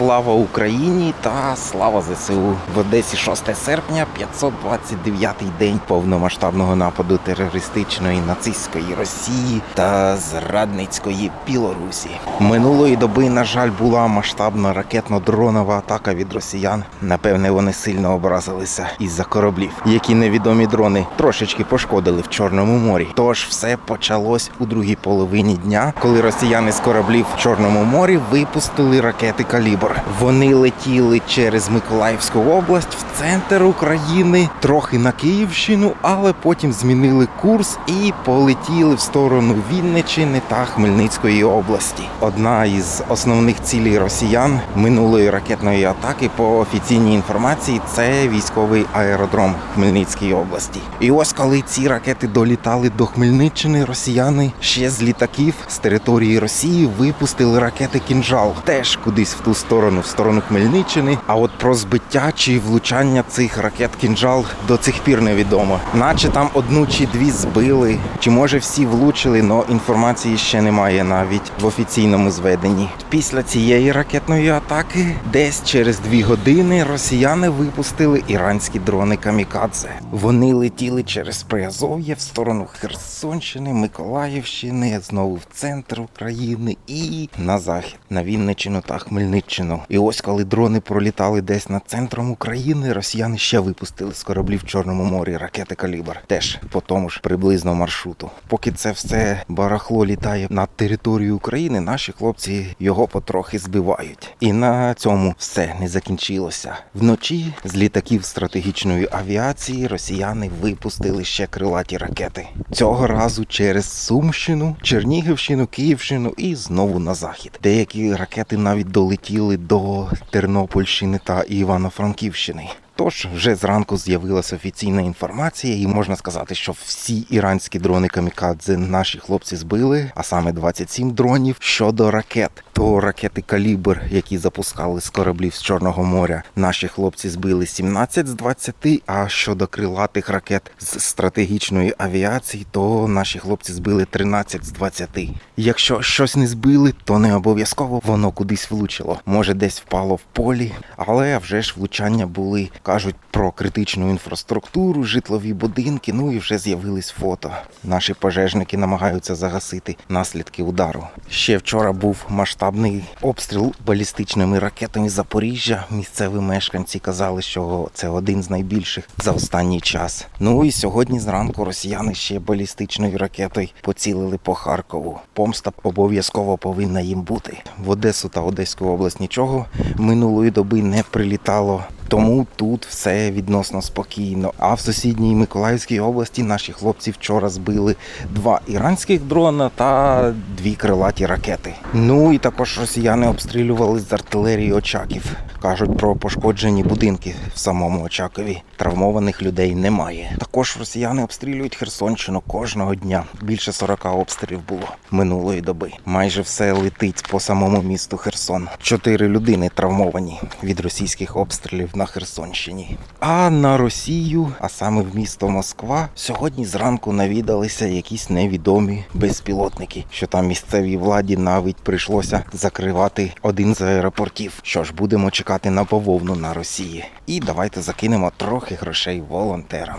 Слава Україні та слава ЗСУ в Одесі 6 серпня, 529-й день повномасштабного нападу терористичної нацистської Росії та зрадницької Білорусі. Минулої доби, на жаль, була масштабна ракетно-дронова атака від росіян. Напевне, вони сильно образилися із-за кораблів, які невідомі дрони трошечки пошкодили в Чорному морі. Тож все почалось у другій половині дня, коли росіяни з кораблів в Чорному морі випустили ракети Калібр. Вони летіли через Миколаївську область в центр України, трохи на Київщину, але потім змінили курс і полетіли в сторону Вінничини та Хмельницької області. Одна із основних цілей росіян минулої ракетної атаки по офіційній інформації це військовий аеродром Хмельницької області. І ось коли ці ракети долітали до Хмельниччини, росіяни ще з літаків з території Росії випустили ракети кінжал теж кудись в ту сторону, в сторону Хмельниччини. А от про збиття чи влучання цих ракет кінжал до цих пір невідомо. Наче там одну чи дві збили, чи може всі влучили, але інформації ще немає навіть в офіційному зведенні. Після цієї ракетної атаки, десь через дві години, росіяни випустили іранські дрони Камікадзе. Вони летіли через Приазов'я в сторону Херсонщини, Миколаївщини, знову в центр України і на захід, на Вінниччину та Хмельниччину. І ось коли дрони пролітали десь над центром України, росіяни ще випустили з кораблів в Чорному морі ракети Калібр. Теж по тому ж приблизно маршруту. Поки це все барахло літає над територією України, наші хлопці його потрохи збивають. І на цьому все не закінчилося. Вночі з літаків стратегічної авіації росіяни випустили ще крилаті ракети. Цього разу через Сумщину, Чернігівщину, Київщину і знову на захід. Деякі ракети навіть долетіли до Тернопільщини та Івано-Франківщини. Тож вже зранку з'явилася офіційна інформація, і можна сказати, що всі іранські дрони камікадзе наші хлопці збили, а саме 27 дронів. Щодо ракет, то ракети Калібр, які запускали з кораблів з Чорного моря, наші хлопці збили 17 з 20, А щодо крилатих ракет з стратегічної авіації, то наші хлопці збили 13 з 20. Якщо щось не збили, то не обов'язково воно кудись влучило. Може, десь впало в полі, але вже ж влучання були. Кажуть про критичну інфраструктуру, житлові будинки. Ну і вже з'явились фото. Наші пожежники намагаються загасити наслідки удару. Ще вчора був масштабний обстріл балістичними ракетами Запоріжжя. Місцеві мешканці казали, що це один з найбільших за останній час. Ну і сьогодні зранку росіяни ще балістичною ракетою поцілили по Харкову. Помста обов'язково повинна їм бути. В Одесу та Одеську область нічого минулої доби не прилітало. Тому тут все відносно спокійно. А в сусідній Миколаївській області наші хлопці вчора збили два іранських дрона та дві крилаті ракети. Ну і також росіяни обстрілювали з артилерії Очаків. Кажуть про пошкоджені будинки в самому Очакові. Травмованих людей немає. Також росіяни обстрілюють Херсонщину кожного дня. Більше 40 обстрілів було минулої доби. Майже все летить по самому місту Херсон. Чотири людини травмовані від російських обстрілів на Херсонщині. А на Росію, а саме в місто Москва, сьогодні зранку навідалися якісь невідомі безпілотники, що там місцевій владі навіть прийшлося закривати один з аеропортів. Що ж, будемо чекати на пововну на Росії. І давайте закинемо трохи грошей волонтерам.